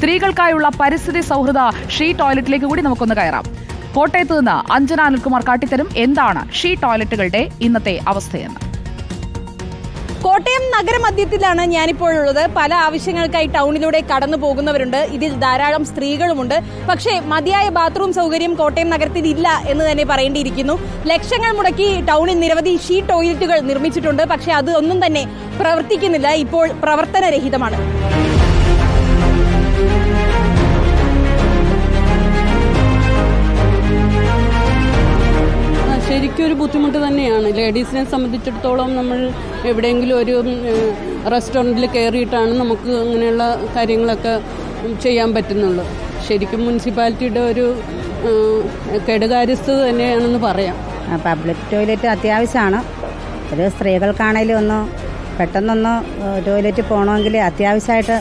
സ്ത്രീകൾക്കായുള്ള പരിസ്ഥിതി സൗഹൃദ ഷീ ടോയ്ലറ്റിലേക്ക് കൂടി നമുക്കൊന്ന് കയറാം. കോട്ടയത്ത് നിന്ന് അഞ്ജന അനിൽകുമാർ കാട്ടിത്തരും എന്താണ് ഷീ ടോയ്ലറ്റുകളുടെ ഇന്നത്തെ അവസ്ഥയെന്ന്. കോട്ടയം നഗരമധ്യത്തിലാണ് ഞാനിപ്പോൾ ഉള്ളത്. പല ആവശ്യങ്ങൾക്കായി ടൗണിലൂടെ കടന്നു പോകുന്നവരുണ്ട്. ഇതിൽ ധാരാളം സ്ത്രീകളുമുണ്ട്. പക്ഷേ മതിയായ ബാത്റൂം സൗകര്യം കോട്ടയം നഗരത്തിൽ ഇല്ല എന്ന് തന്നെ പറയേണ്ടിയിരിക്കുന്നു. ലക്ഷങ്ങൾ മുടക്കി ടൗണിൽ നിരവധി ഷീ ടോയ്ലറ്റുകൾ നിർമ്മിച്ചിട്ടുണ്ട്. പക്ഷേ അത് ഒന്നും തന്നെ പ്രവർത്തിക്കുന്നില്ല. ഇപ്പോൾ പ്രവർത്തനരഹിതമാണ്. ഒരു ബുദ്ധിമുട്ട് തന്നെയാണ്. ലേഡീസിനെ സംബന്ധിച്ചിടത്തോളം നമ്മൾ എവിടെയെങ്കിലും ഒരു റെസ്റ്റോറന്റിൽ കയറിയിട്ടാണ് നമുക്ക് അങ്ങനെയുള്ള കാര്യങ്ങളൊക്കെ ചെയ്യാൻ പറ്റുന്നുള്ളൂ. ശരിക്കും മുനിസിപ്പാലിറ്റിയുടെ ഒരു കെടുകാര്യസ്ഥത തന്നെയാണെന്ന് പറയാം. പബ്ലിക് ടോയ്ലറ്റ് അത്യാവശ്യമാണ്. ഒരു സ്ത്രീകൾക്കാണേലും ഒന്ന് പെട്ടെന്നൊന്ന് ടോയ്ലറ്റ് പോകണമെങ്കിൽ അത്യാവശ്യമായിട്ട്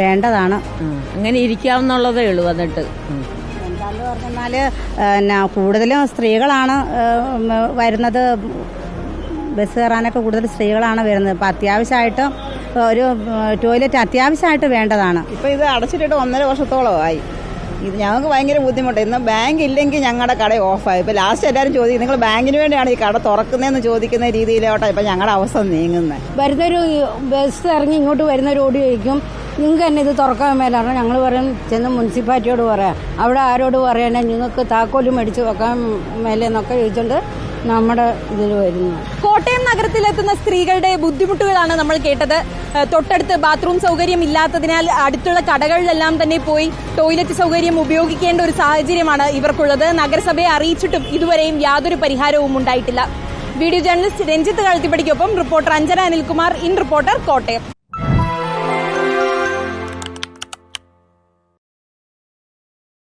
വേണ്ടതാണ്. അങ്ങനെ ഇരിക്കാവുന്നുള്ളതേ ഉള്ളൂ വന്നിട്ട്. എന്താന്ന് പറഞ്ഞാൽ പിന്നെ കൂടുതലും സ്ത്രീകളാണ് വരുന്നത്. ബസ് കയറാനൊക്കെ കൂടുതൽ സ്ത്രീകളാണ് വരുന്നത്. അപ്പം അത്യാവശ്യമായിട്ട് ഒരു ടോയ്ലറ്റ് അത്യാവശ്യമായിട്ട് വേണ്ടതാണ്. ഇപ്പോൾ ഇത് അടച്ചിട്ടിട്ട് ഒന്നര വർഷത്തോളമായി ഇത് ഞങ്ങൾക്ക് ഭയങ്കര ബുദ്ധിമുട്ട്. ഇന്ന് ബാങ്ക് ഇല്ലെങ്കിൽ ഞങ്ങളുടെ കട ഓഫായി. ഇപ്പോൾ ലാസ്റ്റ് എല്ലാവരും ചോദിക്കും നിങ്ങൾ ബാങ്കിന് വേണ്ടിയാണ് ഈ കട തുറക്കുന്നതെന്ന് ചോദിക്കുന്ന രീതിയിലോട്ടാണ് ഇപ്പം ഞങ്ങളുടെ അവസ്ഥ നീങ്ങുന്നത് വരുന്നൊരു ബസ് ഇറങ്ങി ഇങ്ങോട്ട് വരുന്ന ഓടി ചോദിക്കും. നിങ്ങൾക്ക് തന്നെ ഇത് തുറക്കാൻ മേലാണ് ഞങ്ങൾ പറയും ചെന്ന് മുനിസിപ്പാലിറ്റിയോട് പറയാം. അവിടെ ആരോട് പറയാനാ നിങ്ങൾക്ക് താക്കോൽ മേടിച്ച് വെക്കാൻ മേലെന്നൊക്കെ ചോദിച്ചുകൊണ്ട് നമ്മുടെ ഇതിൽ വരുന്നു. കോട്ടയം നഗരത്തിലെത്തുന്ന സ്ത്രീകളുടെ ബുദ്ധിമുട്ടുകളാണ് നമ്മൾ കേട്ടത്. തൊട്ടടുത്ത് ബാത്റൂം സൗകര്യം ഇല്ലാത്തതിനാൽ അടുത്തുള്ള കടകളിലെല്ലാം തന്നെ പോയി ടോയ്ലറ്റ് സൗകര്യം ഉപയോഗിക്കേണ്ട ഒരു സാഹചര്യമാണ് ഇവർക്കുള്ളത്. നഗരസഭയെ അറിയിച്ചിട്ടും ഇതുവരെയും യാതൊരു പരിഹാരവും ഉണ്ടായിട്ടില്ല. Video journalist Ranjith കളത്തിപ്പടിക്കൊപ്പം reporter Anjana Anilkumar in reporter Kottayam.